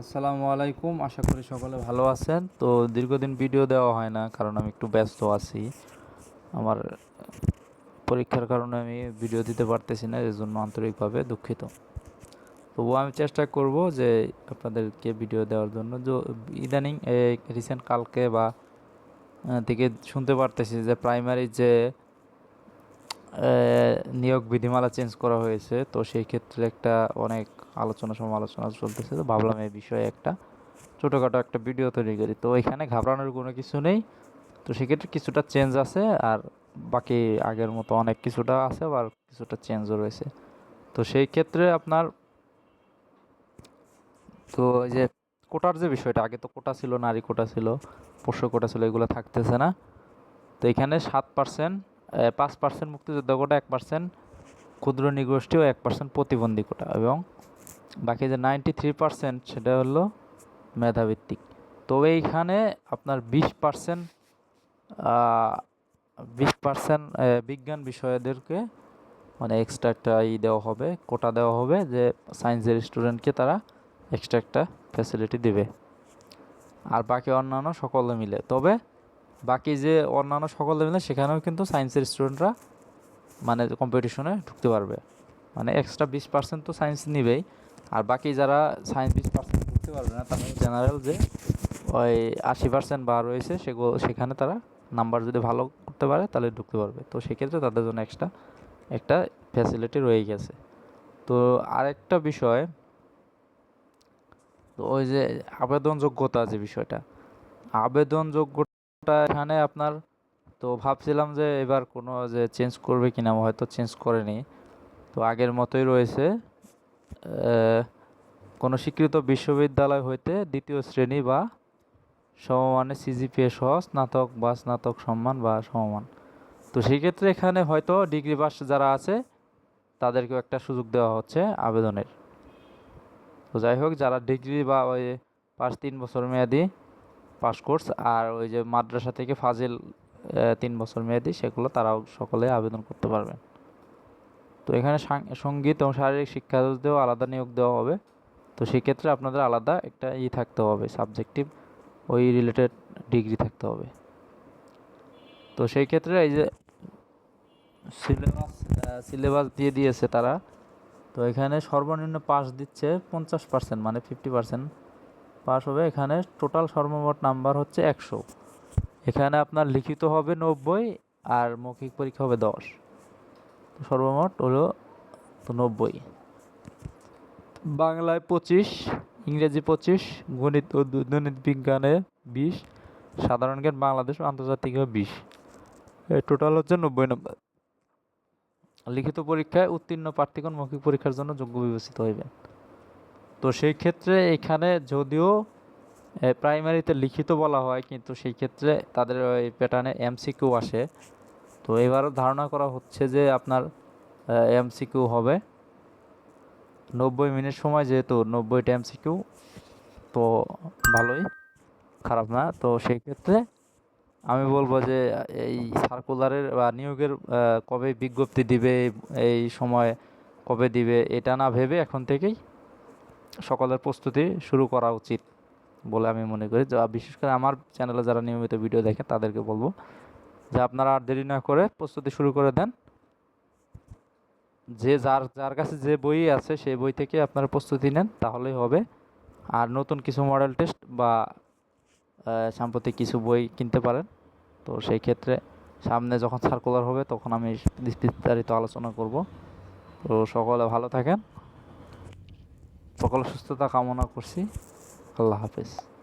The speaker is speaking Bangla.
আসসালামু আলাইকুম। আশা করি সকলে ভালো আছেন। তো দীর্ঘদিন ভিডিও দেওয়া হয় না, কারণ আমি একটু ব্যস্ত আছি। আমার পরীক্ষার কারণে আমি ভিডিও দিতে পারতেছি না এর জন্য আন্তরিকভাবে দুঃখিত। তবুও আমি চেষ্টা করব যে আপনাদেরকে ভিডিও দেওয়ার জন্য। যে ইদানিং রিসেন্ট কালকে বা থেকে শুনতে পারতেছি যে প্রাইমারি যে নিয়োগ বিধিমালা চেঞ্জ করা হয়েছে। তো সেই ক্ষেত্রে একটা অনেক আলোচনা সমালোচনা চলতেছে। তো ভাবলাম এই বিষয়ে একটা ছোটোখাটো একটা ভিডিও তৈরি করি। তো এখানে ঘাবড়ানোর কোনো কিছু নেই। তো সেক্ষেত্রে কিছুটা চেঞ্জ আছে আর বাকি আগের মতো অনেক কিছুটা আছে আবার কিছুটা চেঞ্জও রয়েছে। তো সেই ক্ষেত্রে আপনার তো এই যে কোটার যে বিষয়টা, আগে তো কোটা ছিল, নারী কোটা ছিল, পোষ্য কোটা ছিল, এগুলো থাকতেছে না। তো এখানে সাত পার্সেন্ট পাঁচ পার্সেন্ট মুক্তিযোদ্ধা কোটা এক পার্সেন্ট ক্ষুদ্র নিগোষ্ঠী ও এক পার্সেন্ট প্রতিবন্ধী কোটা এবং বাকি যে নাইনটি থ্রি পার্সেন্ট সেটা হলো মেধাভিত্তিক। তবে এইখানে আপনার বিশ পার্সেন্ট বিশ পার্সেন্ট বিজ্ঞান বিষয়দেরকে মানে এক্সট্রা একটা ই দেওয়া হবে কোটা দেওয়া হবে যে সায়েন্সের স্টুডেন্টকে তারা এক্সট্রা একটা ফ্যাসিলিটি দেবে। আর বাকি অন্যান্য সকলে মিলে। তবে বাকি যে অন্যান্য সকল মিলে সেখানেও কিন্তু সায়েন্সের স্টুডেন্টরা মানে কম্পিটিশনে ঢুকতে পারবে। মানে এক্সট্রা বিশ পার্সেন্ট তো সায়েন্স নিবেই। আর বাকি যারা সায়েন্স বিশ পার্সেন্ট ঢুকতে পারবে না তারা জেনারেল যে ওই আশি পার্সেন্ট বার রয়েছে সেগুলো সেখানে তারা নাম্বার যদি ভালো করতে পারে, তাহলে ঢুকতে পারবে। তো সেক্ষেত্রে তাদের জন্য এক্সট্রা একটা ফ্যাসিলিটি রয়ে গেছে। তো আরেকটা বিষয়, তো ওই যে আবেদন যোগ্যতা যে বিষয়টা আবেদন যোগ্যতা এখানে আপনার, তো ভাবছিলাম যে এবার কোনো যে চেঞ্জ করবে কিনা হয়তো চেঞ্জ করেনি। তো আগের মতোই রয়েছে। কোনো স্বীকৃত বিশ্ববিদ্যালয় হইতে দ্বিতীয় শ্রেণি বা সমমানে সিজিপিএ সহ স্নাতক বা স্নাতক সম্মান বা সমমান। তো সেক্ষেত্রে এখানে হয়তো ডিগ্রি পাস যারা আছে, তাদেরকেও একটা সুযোগ দেওয়া হচ্ছে আবেদনের। তো যাই হোক, যারা ডিগ্রি বা ওই পাঁচ তিন বছর মেয়াদি পাস কোর্স আর ওই যে মাদ্রাসা থেকে ফাজিল তিন বছর মেয়াদি, সেগুলো তারাও সকলে আবেদন করতে পারবেন। তো এখানে সংগীত এবং শারীরিক শিক্ষা শিক্ষার্থীদেরও আলাদা নিয়োগ দেওয়া হবে। তো সেক্ষেত্রে আপনাদের আলাদা একটা ই থাকতে হবে সাবজেক্টিভ ওই রিলেটেড ডিগ্রি থাকতে হবে। তো সেই ক্ষেত্রে এই যে সিলেবাস সিলেবাস দিয়ে দিয়েছে তারা। তো এখানে সর্বনিম্ন পাস দিচ্ছে পঞ্চাশ পার্সেন্ট মানে ফিফটি পার্সেন্ট পাস হবে, এখানে টোটাল সর্বমোট নাম্বার হচ্ছে একশো। এখানে আপনার লিখিত হবে নব্বই আর মৌখিক পরীক্ষা হবে দশ। সর্বমোট হলো তো নব্বই। বাংলায় পঁচিশ, ইংরেজি পঁচিশ, গণিত ও গণিত বিজ্ঞানে বিশ, সাধারণ জ্ঞান বাংলাদেশ আন্তর্জাতিক বিশ। টোটাল হচ্ছে নব্বই নম্বর লিখিত পরীক্ষায় উত্তীর্ণ প্রার্থীগণ মৌখিক পরীক্ষার জন্য যোগ্য বিবেচিত হইবে তো সেই ক্ষেত্রে এখানে যদিও প্রাইমারিতে লিখিত বলা হয়, কিন্তু সেই ক্ষেত্রে তাদের ওই প্যাটার্নে এমসিকিউ আসে। তো এবারও ধারণা করা হচ্ছে যে আপনার এমসিকিউ হবে। নব্বই মিনিট সময় যেহেতু, নব্বইটা এমসিকিউ তো ভালোই, খারাপ না। তো সেই ক্ষেত্রে আমি বলব যে, এই সার্কুলারের বা নিয়োগের কবে বিজ্ঞপ্তি দিবে, এই সময় কবে দিবে, এটা না ভেবে এখন থেকেই সকলের প্রস্তুতি শুরু করা উচিত বলে আমি মনে করি। যা, বিশেষ করে আমার চ্যানেলে যারা নিয়মিত ভিডিও দেখেন তাদেরকে বলব যে আপনারা আর দেরি না করে প্রস্তুতি শুরু করে দেন। যে যার যার কাছে যে বই আছে সেই বই থেকে আপনারা প্রস্তুতি নেন, তাহলেই হবে। আর নতুন কিছু মডেল টেস্ট বা সাম্প্রতিক কিছু বই কিনতে পারেন। তো সেই ক্ষেত্রে সামনে যখন সার্কুলার হবে তখন আমি বিস্তারিত আলোচনা করব। তো সকলে ভালো থাকেন। সকলের সুস্থতা কামনা করছি। আল্লাহ হাফেজ।